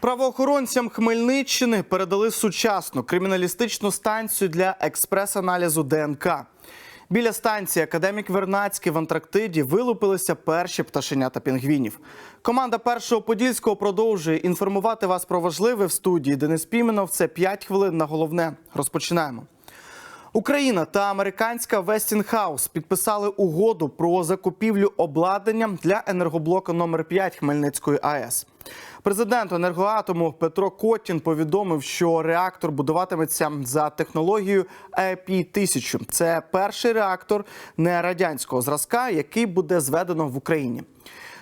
Правоохоронцям Хмельниччини передали сучасну криміналістичну станцію для експрес-аналізу ДНК. Біля станції Академік Вернацький в Антарктиді вилупилися перші пташенята пінгвінів. Команда першого подільського продовжує інформувати вас про важливе в студії. Денис Піменов. Це 5 хвилин на головне. Розпочинаємо. Україна та американська Westinghouse підписали угоду про закупівлю обладнання для енергоблоку номер 5 Хмельницької АЕС. Президент енергоатому Петро Котін повідомив, що реактор будуватиметься за технологією ep 1000 Це перший реактор не радянського зразка, який буде зведено в Україні.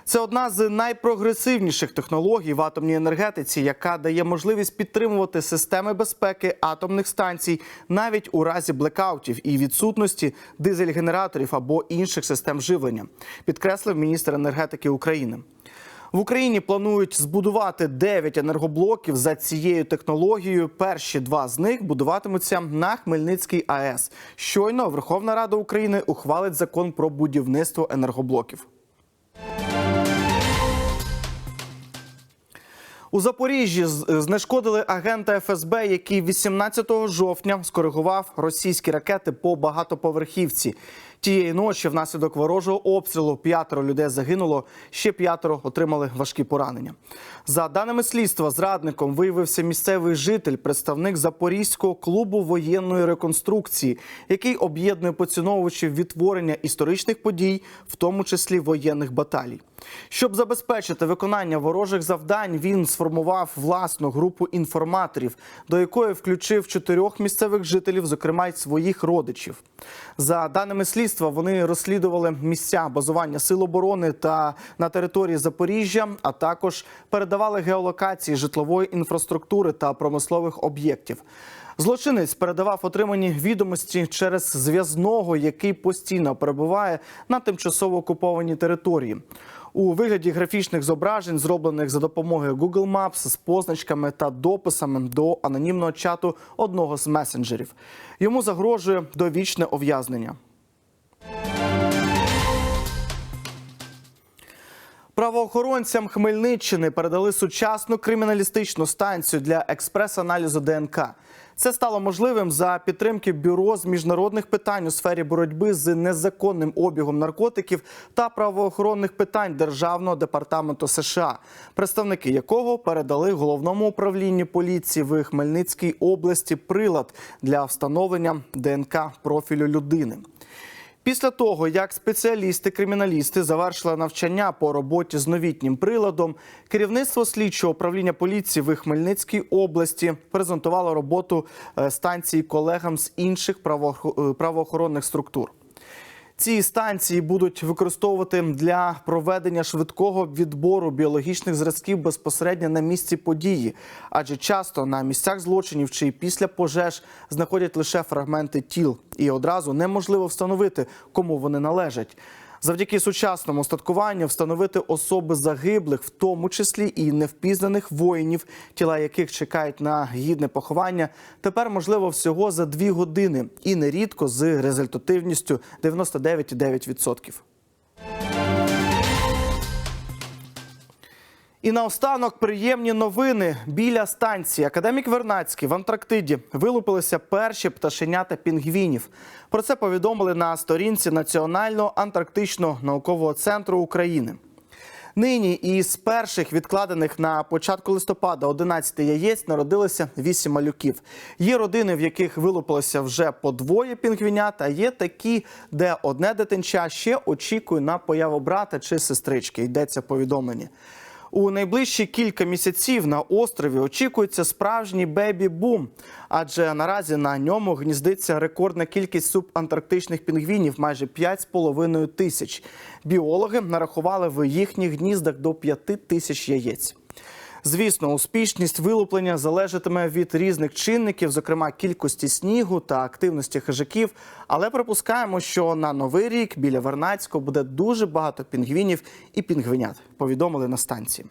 Це одна з найпрогресивніших технологій в атомній енергетиці, яка дає можливість підтримувати системи безпеки атомних станцій навіть у разі блекаутів і відсутності дизель-генераторів або інших систем живлення, підкреслив міністр енергетики України. В Україні планують збудувати 9 енергоблоків за цією технологією. Перші два з них будуватимуться на Хмельницькій АЕС. Щойно Верховна Рада України ухвалить закон про будівництво енергоблоків. У Запоріжжі знешкодили агента ФСБ, який 18 жовтня скоригував російські ракети по багатоповерхівці. Тієї ночі внаслідок ворожого обстрілу п'ятеро людей загинуло, ще п'ятеро отримали важкі поранення. За даними слідства, зрадником виявився місцевий житель, представник Запорізького клубу воєнної реконструкції, який об'єднує поціновувачів відтворення історичних подій, в тому числі воєнних баталій. Щоб забезпечити виконання ворожих завдань, він сформував власну групу інформаторів, до якої включив чотирьох місцевих жителів, зокрема й своїх родичів. За даними слідства, вони розслідували місця базування сил оборони та на території Запоріжжя, а також передавали геолокації житлової інфраструктури та промислових об'єктів. Злочинець передавав отримані відомості через зв'язного, який постійно перебуває на тимчасово окупованій території. У вигляді графічних зображень, зроблених за допомогою Google Maps з позначками та дописами до анонімного чату одного з месенджерів. Йому загрожує довічне ув'язнення. Правоохоронцям Хмельниччини передали сучасну криміналістичну станцію для експрес-аналізу ДНК. Це стало можливим за підтримки бюро з міжнародних питань у сфері боротьби з незаконним обігом наркотиків та правоохоронних питань Державного департаменту США, представники якого передали головному управлінню поліції в Хмельницькій області прилад для встановлення ДНК профілю людини. Після того, як спеціалісти-криміналісти завершили навчання по роботі з новітнім приладом, керівництво слідчого управління поліції в Хмельницькій області презентувало роботу е, станції колегам з інших е, правоохоронних структур. Ці станції будуть використовувати для проведення швидкого відбору біологічних зразків безпосередньо на місці події, адже часто на місцях злочинів чи після пожеж знаходять лише фрагменти тіл, і одразу неможливо встановити, кому вони належать. Завдяки сучасному статкуванню встановити особи загиблих, в тому числі і невпізнаних воїнів, тіла яких чекають на гідне поховання, тепер можливо всього за дві години і нерідко з результативністю 99,9%. І наостанок приємні новини. Біля станції Академік Вернацький в Антарктиді вилупилися перші пташенята пінгвінів. Про це повідомили на сторінці Національного антарктичного наукового центру України. Нині із перших відкладених на початку листопада 11 яєць народилося 8 малюків. Є родини, в яких вилупилося вже по двоє пінгвінят, а є такі, де одне дитинча ще очікує на появу брата чи сестрички. Йдеться в повідомленні. У найближчі кілька місяців на острові очікується справжній бебі-бум, адже наразі на ньому гніздиться рекордна кількість субантарктичних пінгвінів майже 5,5 тисяч. Біологи нарахували в їхніх гніздах до 5 тисяч яєць. Звісно, успішність вилуплення залежатиме від різних чинників, зокрема кількості снігу та активності хижаків. Але припускаємо, що на новий рік біля Вернацького буде дуже багато пінгвінів і пінгвинят. Повідомили на станції.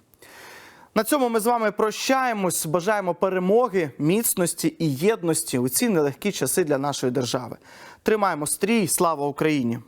На цьому ми з вами прощаємось. Бажаємо перемоги, міцності і єдності у ці нелегкі часи для нашої держави. Тримаємо стрій, слава Україні!